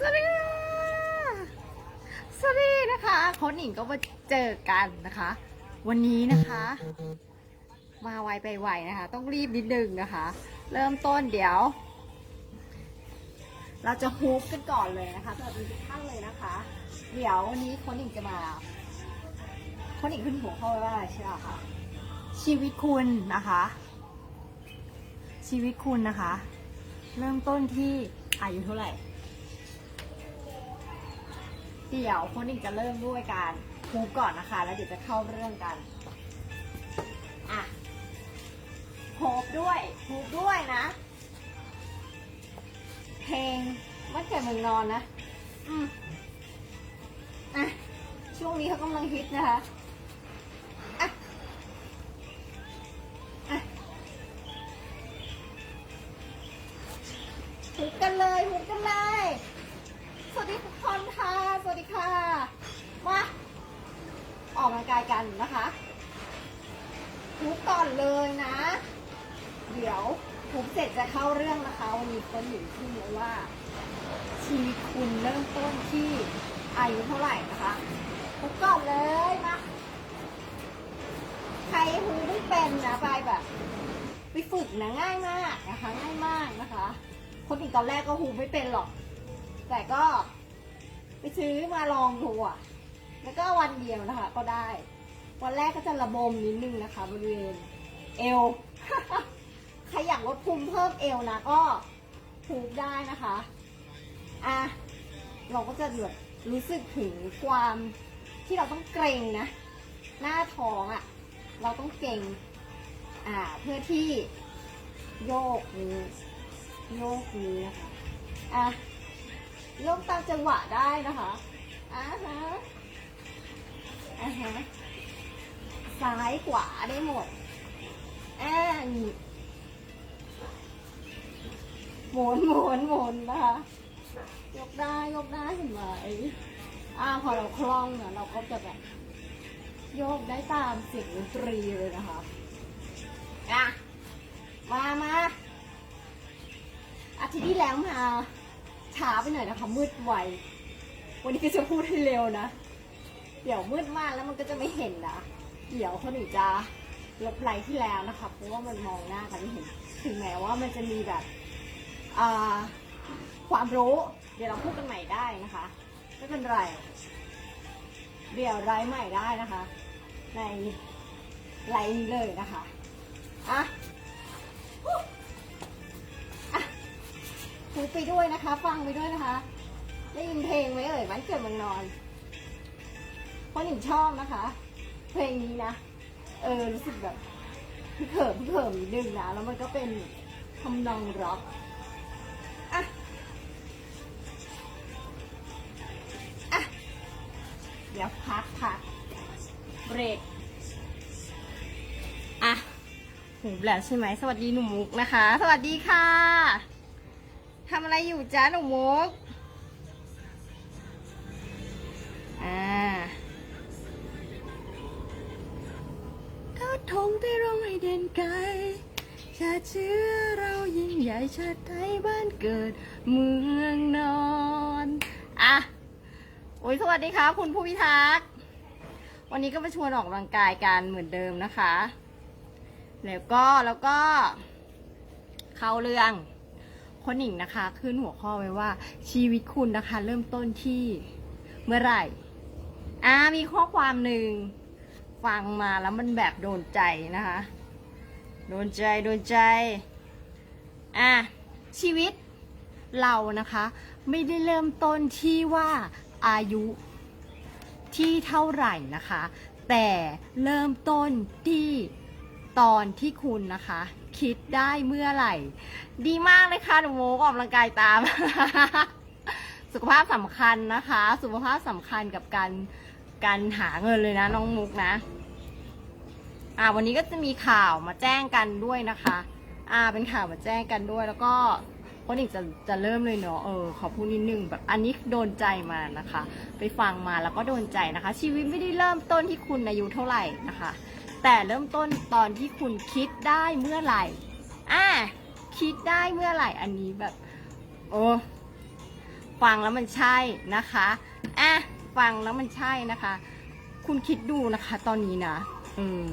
สวัสดีค่ะสวัสดีนะคะโค้ชหนิงก็มาเจอกันนะคะ วันนี้นะคะ มาไวไปไวนะคะ ต้องรีบนิดนึงนะคะ เริ่มต้นเดี๋ยว เราจะฮุกกันก่อนเลยนะคะสวัสดีทุกท่านเลยนะคะ เดี๋ยววันนี้โค้ชหนิงจะมาโค้ชหนิงขึ้นหัวข้อไว้ว่าอะไรใช่ไหมคะชีวิตคุณนะคะ ชีวิตคุณนะคะ เริ่มต้นที่อายุเท่าไหร่ เดี๋ยวคนหนึ่งจะเริ่มด้วยการคูก่อนนะคะ แล้วเดี๋ยวจะเข้าเรื่องกัน อะโฮบด้วยฮูบด้วยนะ เพลงวัดเกิดเมืองนอนนะ อืมอะ ช่วงนี้เขากำลังฮิตนะคะ กายกันนะคะหุบก่อนเลยนะ เดี๋ยวหุบเสร็จจะเข้าเรื่องนะคะวันนี้คนหนึ่งที่รู้ว่า ชีวิตคุณเริ่มต้นที่อายุเท่าไหร่นะคะหุบก่อนเลยมาใครหูไม่เป็นนะไปแบบไปฝึกนะง่ายมากนะคะง่ายมากนะคะ คนอีกตอนแรกก็หูไม่เป็นหรอก แต่ก็ ไปซื้อมาลองดูอะ แล้วก็วันเดียวนะคะ ก็ได้ วันแรกก็จะระบมนิดนึงนะคะบริเวณเอว ใครอยากลดภูมิเพิ่มเอวนะก็ผูกได้นะคะ อะ เราก็จะแบบรู้สึกถึงความที่เราต้องเกรงนะ หน้าท้องอะเราต้องเกรงอ่า เพื่อที่โยกนี้โยกนี้นะคะ อะโยกตามจังหวะได้นะคะอ่าฮะ อ่าฮะซ้ายขวาได้หมดอ่านี่หมุนหมุนหมุนนะคะยกได้ยกได้เห็นไหมอ่าพอเราคล่องเนี่ยเราก็จะแบบโยกได้ตามเสียงดนตรีเลยนะคะอะมามาอาทิตย์ที่แล้วมาช้าไปหน่อยนะคะมืดไววันนี้ก็จะพูดให้เร็วนะ ดี๋ยวมืดมากแล้วมันก็จะไม่เห็นนะเดี๋ยวคนอื่นจะลบไลค์ที่แล้วนะคะเพราะว่ามันมองหน้ากันไม่เห็น ถึงแม้ว่ามันจะมีแบบความรู้ เดี๋ยวเราพูดกันใหม่ได้นะคะไม่เป็นไร เดี๋ยวไลฟ์ใหม่ได้นะคะ ในไลน์นี้เลยนะคะอะอะพูไปด้วยนะคะ ฟังไปด้วยนะคะ ได้ยินเพลงไหมเอ่ยวันเกิดเมันนอน ราะหนิงชอบนะคะ เพลงนี้นะ เออรู้สึกแบบพี่เขิมพี่เขิมนิดนึงนะ แล้วมันก็เป็นทำนองร็อกอะอะเดี๋ยวพักพักเบรกอะหูแล้วใช่ไหมสวัสดีหนุ่มมุกนะคะ สวัสดีค่ะทำอะไรอยู่จ้าหนุ่มมุก เด่นไกลชาติเชื้อเรายิ่งใหญ่ชาติไทยบ้านเกิดเมืองนอนอะโอ้ยสวัสดีครับคุณผู้พิทักษ์วันนี้ก็มาชวนออกกำลังกายกันเหมือนเดิมนะคะ แล้วก็แล้วก็ เข้าเรื่องคนหนิงนะคะ ขึ้นหัวข้อไว้ว่าชีวิตคุณนะคะ เริ่มต้นที่เมื่อไหร่อ่ามีข้อความหนึ่งฟังมาแล้วมันแบบโดนใจนะคะ โดนใจโดนใจ อะ ชีวิตเรานะคะ ไม่ได้เริ่มต้นที่ว่าอายุที่เท่าไหร่นะคะ แต่เริ่มต้นที่ตอนที่คุณนะคะ คิดได้เมื่อไหร่ ดีมากเลยค่ะหนูโมก็ออกกำลังกายตาม สุขภาพสำคัญนะคะ สุขภาพสำคัญกับการการหาเงินเลยนะน้องมุกนะ อ่าวันนี้ก็จะมีข่าวมาแจ้งกันด้วยนะคะ อ่าเป็นข่าวมาแจ้งกันด้วย แล้วก็คนอีกจะจะเริ่มเลยเนาะเออขอพูดนิดนึงแบบอันนี้โดนใจมานะคะ ไปฟังมาแล้วก็โดนใจนะคะ ชีวิตไม่ได้เริ่มต้นที่คุณอายุเท่าไหร่นะคะ แต่เริ่มต้นตอนที่คุณคิดได้เมื่อไหร่อ่าคิดได้เมื่อไหร่อันนี้แบบโอ้ฟังแล้วมันใช่นะคะอะฟังแล้วมันใช่นะคะ คุณคิดดูนะคะ ตอนนี้นะอืม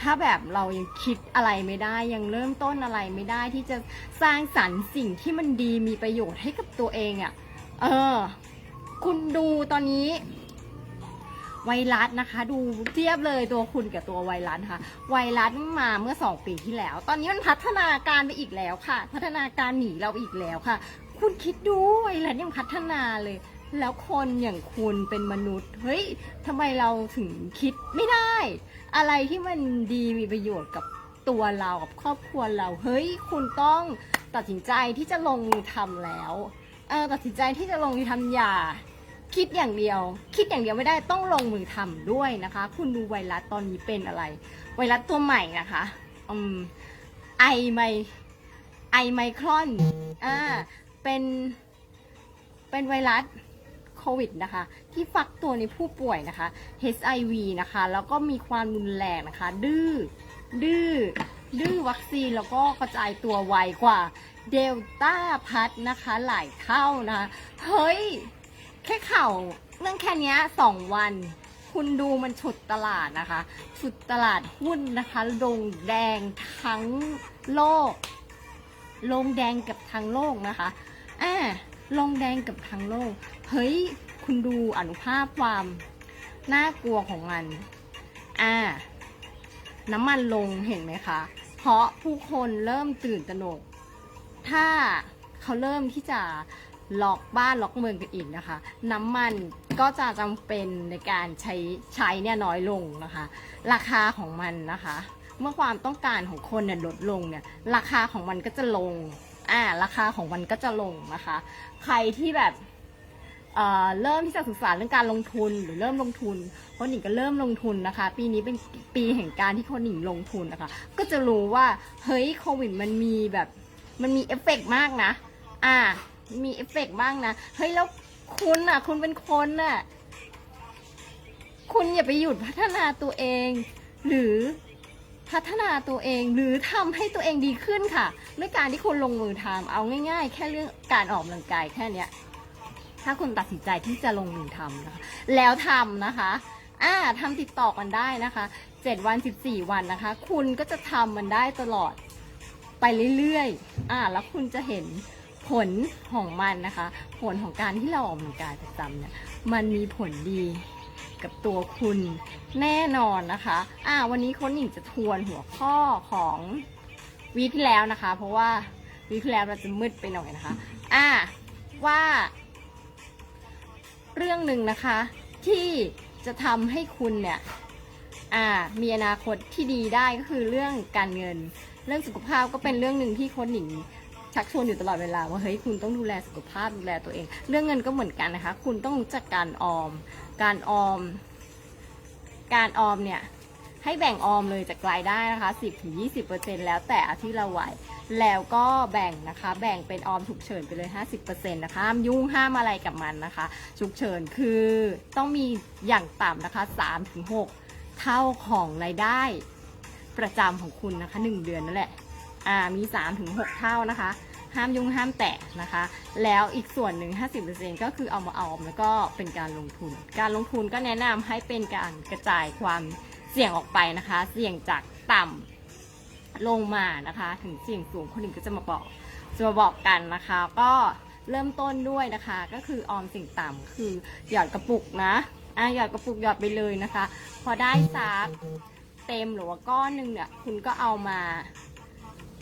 ถ้าแบบเรายังคิดอะไรไม่ได้ ยังเริ่มต้นอะไรไม่ได้ที่จะสร้างสรรค์สิ่งที่มันดีมีประโยชน์ให้กับตัวเองอะ่ะ เออ คุณดูตอนนี้ ไวรัสนะคะ ดูเทียบเลยตัวคุณกับตัวไวรัสนะคะไวรัสมาเมื่อสองปีที่แล้ว ตอนนี้มันพัฒนาการไปอีกแล้วค่ะ พัฒนาการหนีเราอีกแล้วค่ะ คุณคิดดูไวรัสยังพัฒนาเลยแล้วคนอย่างคุณเป็นมนุษย์ เฮ้ยทำไมเราถึงคิดไม่ได้ อะไรที่มันดีมีประโยชน์กับตัวเรากับครอบครัวเรา เฮ้ย คุณต้องตัดสินใจที่จะลงมือทำแล้วเออตัดสินใจที่จะลงมือทำอย่าคิดอย่างเดียว คิดอย่างเดียวไม่ได้ต้องลงมือทำด้วยนะคะ คุณดูไวรัสตอนนี้เป็นอะไร ไวรัสตัวใหม่นะคะอืมไอไมไอไมครอนอ่าเป็นเป็นไวรัส โควิดนะคะ ที่ฟักตัวในผู้ป่วยนะคะ HIV นะคะ แล้วก็มีความรุนแรงนะคะ ดื้อ ดื้อ ดื้อวัคซีนแล้วก็กระจายตัวไวกว่าเดลต้าพัดนะคะ หลายเท่านะะเฮ้ย แค่ข่าวเรื่องแค่นี้สองวัน คุณดูมันฉุดตลาดนะคะ ฉุดตลาดหุ้นนะคะลงแดงทั้งโลก ลงแดงกับทั้งโลกนะคะอ่าลงแดงกับทั้งโลก เฮ้ย คุณดูอนุภาพความน่ากลัวของมัน อ่า น้ำมันลงเห็นไหมคะ เพราะผู้คนเริ่มตื่นตระหนก ถ้าเขาเริ่มที่จะล็อกบ้านล็อกเมืองกันอีกนะคะ น้ำมันก็จะจำเป็นในการใช้ใช้เนี่ยน้อยลงนะคะ ราคาของมันนะคะ เมื่อความต้องการของคนเนี่ยลดลงเนี่ย ราคาของมันก็จะลง อ่า ราคาของมันก็จะลงนะคะ ใครที่แบบ เริ่มที่จะศึกษาเรื่องการลงทุนหรือเริ่มลงทุนคนหญิงก็เริ่มลงทุนนะคะ ปีนี้เป็นปีแห่งการที่คนหญิงลงทุนนะคะ ก็จะรู้ว่าเฮ้ยโควิดมันมีแบบมันมีเอฟเฟกต์มากนะ อ่า มีเอฟเฟกต์บ้างนะ เฮ้ยแล้วคุณอะ คุณเป็นคนน่ะ คุณอย่าไปหยุดพัฒนาตัวเอง หรือพัฒนาตัวเองหรือทำให้ตัวเองดีขึ้นค่ะด้วยการที่คุณลงมือทำเอาง่าย ๆ แค่เรื่องการออกกำลังกายแค่เนี้ย ถ้าคุณตัดสินใจที่จะลงมือทำนะคะ แล้วทำนะคะอ่าทำติดต่อกันได้นะคะ7วัน14วันนะคะ คุณก็จะทำมันได้ตลอดไปเรื่อยๆอ่าแล้วคุณจะเห็นผลของมันนะคะ ผลของการที่เราออกกำลังกายประจำเนี่ยมันมีผลดีกับตัวคุณแน่นอนนะคะ อ่า วันนี้คนหญิงจะทวนหัวข้อของวีที่แล้วนะคะ เพราะว่าวีที่แล้วเราจะมืดไปหน่อยนะคะ อ่า ว่า เรื่องหนึ่งนะคะ ที่จะทำให้คุณเนี่ยมีอนาคตที่ดีได้ก็คือเรื่องการเงิน เรื่องสุขภาพก็เป็นเรื่องหนึ่งที่โคนหญิงชักชวนอยู่ตลอดเวลาว่าเฮ้ยคุณต้องดูแลสุขภาพดูแลตัวเอง เรื่องเงินก็เหมือนกันนะคะ คุณต้องรู้จักการออม การออม การออมเนี่ย ให้แบ่งออมเลยจากรายได้นะคะ 10-20%แล้วแต่ที่เราไหว แล้วก็แบ่งนะคะ แบ่งเป็นออมฉุกเฉินไปเลย 50%นะคะห้ามยุ่งห้ามอะไรกับมันนะคะ ฉุกเฉินคือต้องมีอย่างต่ำนะคะ 3-6 เท่าของรายได้ประจำของคุณนะคะ 1 เดือนนั่นแหละอ่ามี 3-6 เท่านะคะห้ามยุ่งห้ามแตะนะคะ แล้วอีกส่วนหนึ่ง 50%ก็คือเอามาออมแล้วก็เป็นการลงทุน การลงทุนก็แนะนำให้เป็นการกระจายความ เสี่ยงออกไปนะคะ เสี่ยงจากต่ำลงมานะคะ ถึงเสี่ยงสูงคนหนึ่งก็จะมาบอกจะมาบอกกันนะคะ ก็เริ่มต้นด้วยนะคะ ก็คือออมสิ่งต่ำคือหยอดกระปุกนะอะหยอดกระปุกหยอดไปเลยนะคะ พอได้สักเต็มหรือว่าก้อนหนึ่งเนี่ยคุณก็เอามา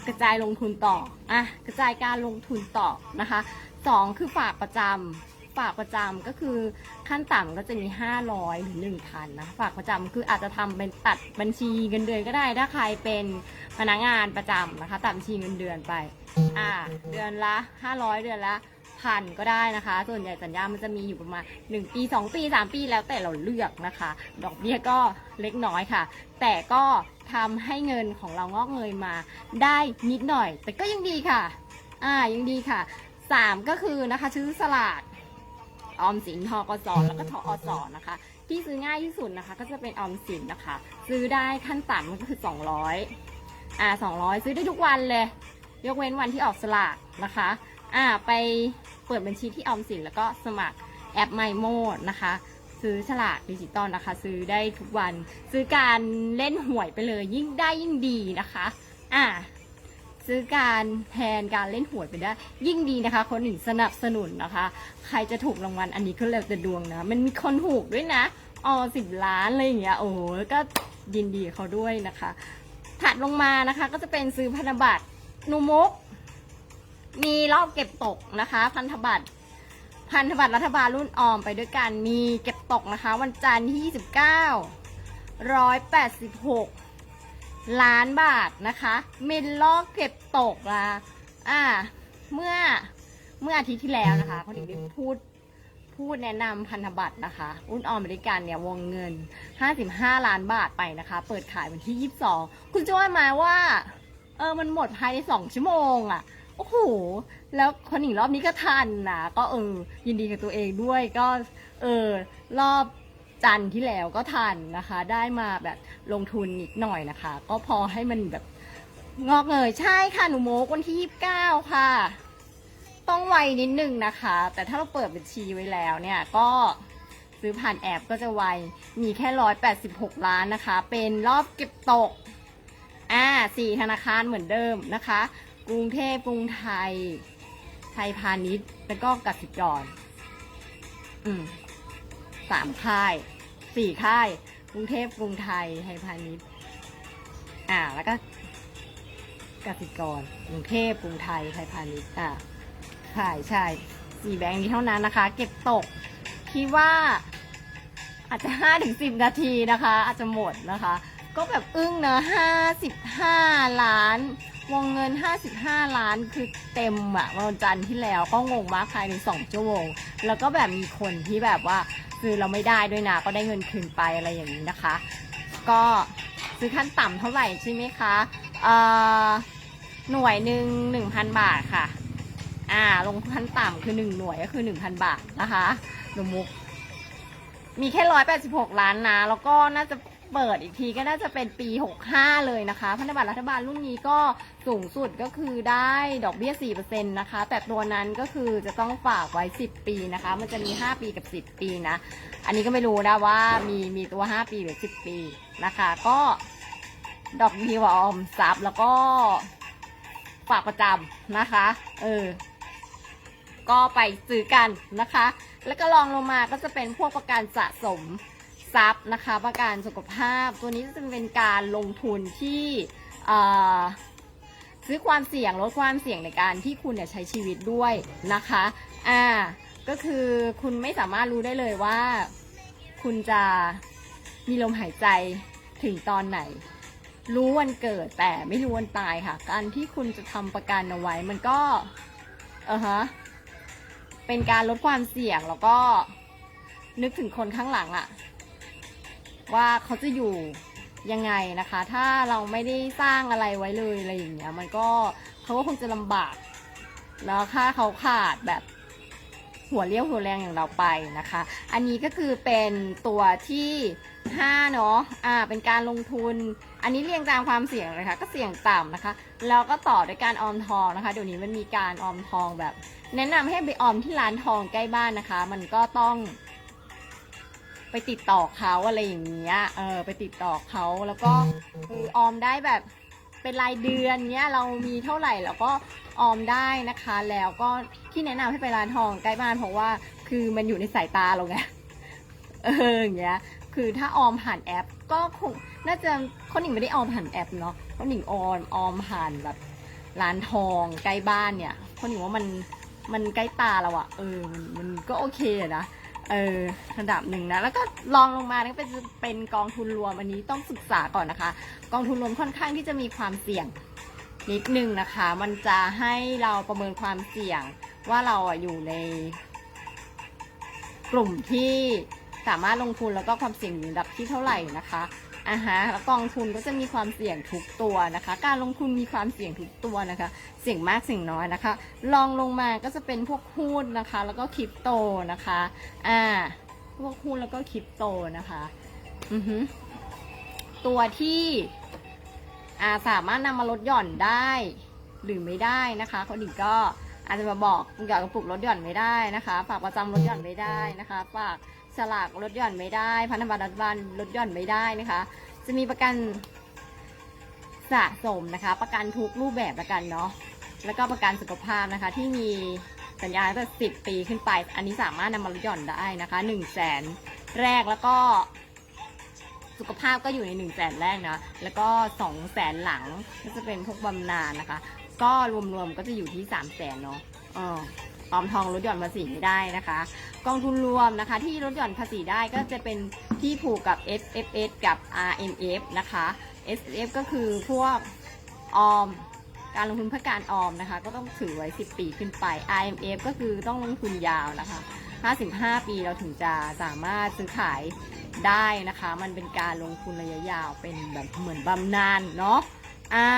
กระจายลงทุนต่ออะกระจายการลงทุนต่อนะคะสองคือฝากประจำ ฝากประจำก็คือขั้นต่ำก็จะมี 500 หรือ 1,000นะฝากประจำคืออาจจะทำเป็นตัดบัญชีเงินเดือนก็ได้ ถ้าใครเป็นพนักงานประจำนะคะตัดบัญชีเงินเดือนไปอ่าเดือนละ 500 เดือนละพันก็ได้นะคะ ส่วนใหญ่สัญญามันจะมีอยู่ประมาณ 1 ปี 2 ปี 3 ปีแล้วแต่เราเลือกนะคะ ดอกเบี้ยก็เล็กน้อยค่ะ แต่ก็ทำให้เงินของเรางอกเงยมาได้นิดหน่อย แต่ก็ยังดีค่ะ อ่ายังดีค่ะ 3 ก็คือนะคะซื้อสลาก ออมสินทกสแล้วก็ทอสนะคะ ที่ซื้อง่ายที่สุดนะคะ ก็จะเป็นออมสินนะคะ ซื้อได้ขั้นต่ำก็คือ 200อ่า200 ซื้อได้ทุกวันเลย ยกเว้นวันที่ออกสลากนะคะอ่าไปเปิดบัญชีที่ออมสินแล้วก็สมัครแอปไมโมนะคะ ซื้อฉลากดิจิตอลนะคะ ซื้อได้ทุกวัน ซื้อการเล่นหวยไปเลยยิ่งได้ยิ่งดีนะคะ อ่า ซื้อการแทนการเล่นหวยไปได้ ยิ่งดีนะคะ คนหนึ่งสนับสนุนนะคะ ใครจะถูกรางวัลอันนี้ก็แล้วแต่ดวงนะ มันมีคนถูกด้วยนะออสิบล้านอะไรอย่างเงี้ยโอ้โหก็ยินดีเขาด้วยนะคะ ถัดลงมานะคะก็จะเป็นซื้อพันธบัตรนูมุก มีรอบเก็บตกนะคะ พันธบัตรพันธบัตรรัฐบาลรุ่นออมไปด้วยกันมีเก็บตกนะคะ วันจันทร์ที่29 186 ล้านบาทนะคะมินลอกเก็บตกละอ่า เมื่อเมื่ออาทิตย์ที่แล้วนะคะเขาถึงได้พูดพูดแนะนำพันธบัตรนะคะรุ่นออมบริการเนี่ยวงเงิน 55 ล้านบาทไปนะคะ เปิดขายวันที่ 22 คุณจะว่ามาว่า เออมันหมดภายใน 2 ชั่วโมงอะ่ะ โอ้โห แล้วคนหญิงรอบนี้ก็ทันนะ ก็เออ ยินดีกับตัวเองด้วย ก็เออ รอบ จันทร์ที่แล้วก็ทันนะคะ ได้มาแบบลงทุนนิดหน่อยนะคะ ก็พอให้มันแบบงอกเงยใช่ค่ะหนูโมกวันที่ 29 ค่ะ ต้องไวนิดนึงนะคะ แต่ถ้าเราเปิดบัญชีไว้แล้วเนี่ยก็ซื้อผ่านแอปก็จะไว มีแค่ 186 ล้านนะคะ เป็นรอบเก็บตก อ่าสี่ธนาคารเหมือนเดิมนะคะ กรุงเทพกรุงไทย ไทยพาณิชย์ แล้วก็กสิกรอืม สามค่ายสี่ค่าย กรุงเทพกรุงไทยไทยพาณิชย์อ่า แล้วก็กสิกรกรุงเทพกรุงไทยไทยพาณิชย์อ่าใช่ใช่สี่แบงค์นี้เท่านั้นนะคะ เก็บตกคิดว่าอาจจะห้าถึงสิบนาทีนะคะ อาจจะหมดนะคะ ก็แบบอึ้งเนอะห้าสิบห้าล้าน วงเงิน 55 ล้านคือเต็มอะวันจันทร์ที่แล้วก็งงมากภายใน2ชั่วโมงแล้วก็แบบมีคนที่แบบว่าซื้อเราไม่ได้ด้วยนะก็ได้เงินคืนไปอะไรอย่างนี้นะคะ ก็ซื้อขั้นต่ำเท่าไหร่ใช่ไหมคะเอ่อหน่วยหนึ่งหนึ่งพันบาทค่ะ อ่า ลงขั้นต่ำคือหนึ่งหน่วยก็คือหนึ่งพันบาทนะคะหนูมุก มีแค่ร้อยแปดสิบหกล้านนะ แล้วก็น่าจะ เปิดอีกทีก็น่าจะเป็นปี 65 เลยนะคะ พันธบัตรรัฐบาลรุ่นนี้ก็สูงสุดก็คือได้ดอกเบี้ย 4%นะคะ แต่ตัวนั้นก็คือจะต้องฝากไว้ 10 ปีนะคะ มันจะมี 5 ปีกับ 10 ปีนะ อันนี้ก็ไม่รู้นะว่ามีมีตัว 5 ปีหรือ 10 ปีนะคะ ก็ดอกดีกว่าออมทรัพย์แล้วก็ฝากประจำนะคะ เออ ก็ไปซื้อกันนะคะ แล้วก็ลองลงมาก็จะเป็นพวกประกันสะสม ทรัพย์นะคะ ประกันสุขภาพ ตัวนี้จะเป็นการลงทุนที่ซื้อความเสี่ยงลดความเสี่ยงในการที่คุณเนี่ยใช้ชีวิตด้วยนะคะอ่าก็คือคุณไม่สามารถรู้ได้เลยว่า คุณจะมีลมหายใจถึงตอนไหน รู้วันเกิดแต่ไม่รู้วันตายค่ะ การที่คุณจะทำประกันเอาไว้ มันก็เออฮะเป็นการลดความเสี่ยงแล้วก็นึกถึงคนข้างหลังอะ ว่าเขาจะอยู่ยังไงนะคะ ถ้าเราไม่ได้สร้างอะไรไว้เลยอะไรอย่างเงี้ย มันก็เขาก็คงจะลำบาก แล้วค่าเขาขาดแบบหัวเลี้ยวหัวแรงอย่างเราไปนะคะ อันนี้ก็คือเป็นตัวที่5เนาะ อ่า เป็นการลงทุน อันนี้เรียงตามความเสี่ยงเลยค่ะ ก็เสี่ยงต่ำนะคะ แล้วก็ต่อด้วยการออมทองนะคะ เดี๋ยวนี้มันมีการออมทองแบบ แนะนำให้ไปออมที่ร้านทองใกล้บ้านนะคะ มันก็ต้อง ไปติดต่อเขาอะไรอย่างเงี้ย เออไปติดต่อเขาแล้วก็คือออมได้แบบเป็นรายเดือนเนี้ยเรามีเท่าไหร่แล้วก็ออมได้นะคะ แล้วก็ที่แนะนำให้ไปร้านทองใกล้บ้านเพราะว่าคือมันอยู่ในสายตาเราไงเอออย่างเงี้ยคือถ้าออมผ่านแอป ก็คงน่าจะคนหนิงไม่ได้ออมผ่านแอปเนาะคนหนิงออมออมผ่านแบบร้านทองใกล้บ้านเนี่ยคนหนิงว่ามันมันใกล้ตาเราอะเออมันมันก็โอเคนะ เออระดับหนึ่งนะ แล้วก็ลองลงมาเป็นเป็นกองทุนรวมอันนี้ต้องศึกษาก่อนนะคะ กองทุนรวมค่อนข้างที่จะมีความเสี่ยงนิดนึงนะคะ มันจะให้เราประเมินความเสี่ยงว่าเราอะอยู่ใน กลุ่มที่สามารถลงทุนแล้วก็ความเสี่ยงอยู่ระดับที่เท่าไหร่นะคะ อ่าฮะแล้วกองทุนก็จะมีความเสี่ยงทุกตัวนะคะ การลงทุนมีความเสี่ยงทุกตัวนะคะ เสี่ยงมากเสี่ยงน้อยนะคะลองลงมาก็จะเป็นพวกหุ้นนะคะ แล้วก็คริปโตนะคะอ่าพวกหุ้นแล้วก็คริปโตนะคะอือฮึตัวที่อาสามารถนำมาลดหย่อนได้หรือไม่ได้นะคะคนอื่นก็ อาจจะมาบอกเกี่ยวกับปลูกรถหย่อนไม่ได้นะคะฝากประจำรถหย่อนไม่ได้นะคะฝากสลากรถหย่อนไม่ได้ พันธบัตรรัฐบาลรถหย่อนไม่ได้นะคะ จะมีประกันสะสมนะคะ ประกันทุกรูปแบบประกันเนาะแล้วก็ประกันสุขภาพนะคะ ที่มีสัญญาตั้งแต่สิบปีขึ้นไป อันนี้สามารถนำมาลดหย่อนได้นะคะหนึ่งแสนแรกแล้วก็สุขภาพก็อยู่ใน1นึ่งแสนแรกนะ แล้วก็2องแสนหลังก็จะเป็นพวกบำนาญนะคะ ก็รวมๆก็จะอยู่ที่3ามแสนเนาะออออมทองลดหย่อนภาษีไม่ได้นะคะ กองทุนรวมนะคะที่ลดหย่อนภาษีได้ก็จะเป็นที่ผูกกับ S F S กับ R M F นะคะ S F ก็คือพวกออมการลงทุนเพื่อการออมนะคะ ก็ต้องถือไว้ 10 ปีขึ้นไป R M F ก็คือต้องลงทุนยาวนะคะ 55 ปีเราถึงจะสามารถซื้อขายได้นะคะ มันเป็นการลงทุนระยะยาวเป็นแบบเหมือนบำนาญเนาะ อ่า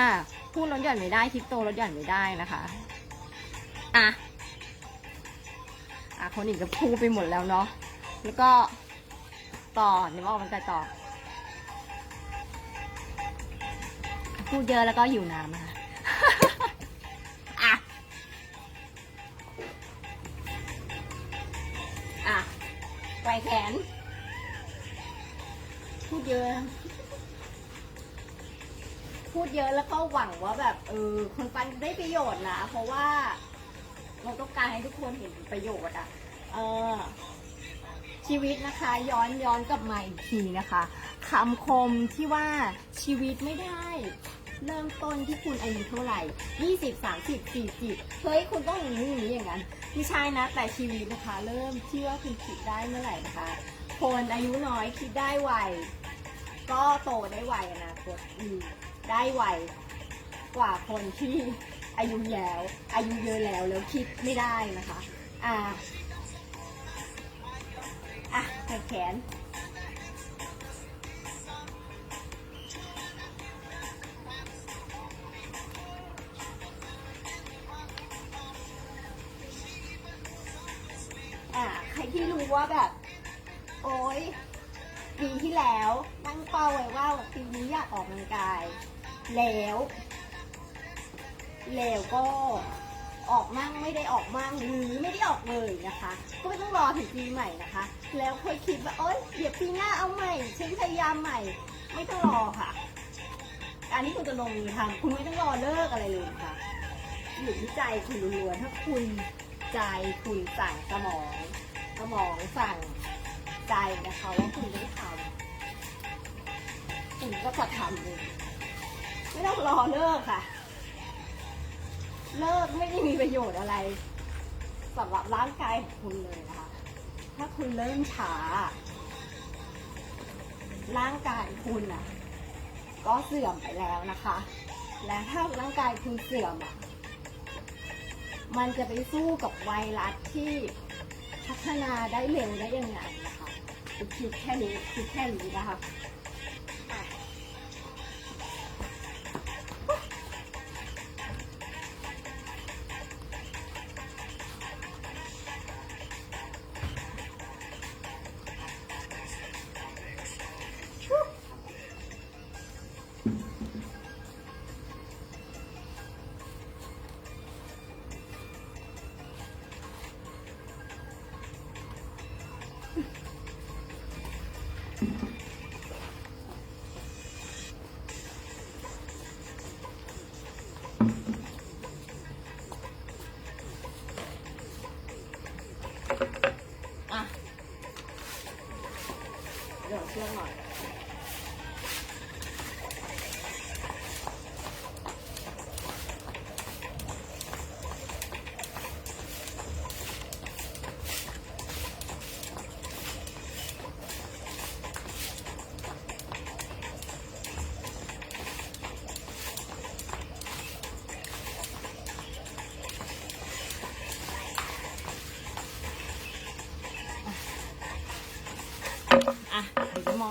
พูดลดหย่อนไม่ได้คริปโตลดหย่อนไม่ได้นะคะอะอะคนอื่นก็พูดไปหมดแล้วเนาะแล้วก็ต่อเดี๋ยวมาออกกำลังกายต่อ พูดเยอะแล้วก็หิวน้ำนะคะอะอะไกวแขน พูดเยอะ พูดเยอะแล้วก็หวังว่าแบบเออคนฟังได้ประโยชน์นะ เพราะว่าเราต้องการให้ทุกคนเห็นประโยชน์อะเออชีวิตนะคะย้อนย้อนกลับมาอีกทีนะคะคำคมที่ว่าชีวิตไม่ได้ เริ่มต้นที่คุณอายุเท่าไหร่20 30 40เฮ้ยคุณต้องอย่างนี้อย่างนี้อย่างนั้นไม่ใช่นะ แต่ชีวิตนะคะ เริ่มที่ว่าคุณคิดได้เมื่อไหร่นะคะ คนอายุน้อยคิดได้ไวก็โตได้ไวอนาคตอืม ได้ไวกว่าคนที่อายุแล้ว อายุเยอะแล้วแล้วคิดไม่ได้นะคะ อ่า อะแขนแขน แล้ว แล้วก็ออกมั่งไม่ได้ออกมั่งหรือไม่ได้ออกเลยนะคะ ก็ไม่ต้องรอถึงปีใหม่นะคะ แล้วค่อยคิดว่าเอ้ยเดี๋ยวปีหน้าเอาใหม่ฉันพยายามใหม่ ไม่ต้องรอค่ะการที่คุณจะลงมือทำคุณไม่ต้องรอเลิกอะไรเลยนะคะอยู่ที่ใจคุณล้วนๆถ้าคุณใจคุณสั่งสมองสมองสั่งใจนะคะว่าคุณจะทำคุณก็จะทำเลย ไม่ต้องรอเลิกค่ะ เลิกไม่ได้มีประโยชน์อะไรสำหรับร่างกายของคุณเลยนะคะ ถ้าคุณเริ่มช้า ร่างกายคุณอะ ก็เสื่อมไปแล้วนะคะ และถ้าร่างกายคุณเสื่อมอะ มันจะไปสู้กับไวรัสที่พัฒนาได้เร็วได้ยังไงนะคะคิดแค่นี้คิดแค่นี้นะคะอะ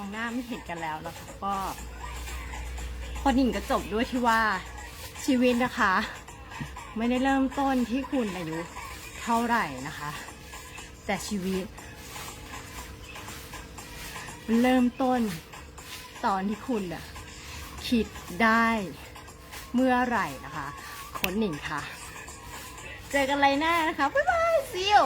องหน้าไม่เห็นกันแล้วนะคะก็พอดิ่งก็จบด้วยที่ว่าชีวิตนะคะ ไม่ได้เริ่มต้นที่คุณอายุเท่าไหร่นะคะ แต่ชีวิตเริ่มต้นตอนที่คุณอะคิดได้เมื่อไหร่นะคะคนหนิงค่ะ เจอกันไรหน้านะคะ บ๊ายบาย see you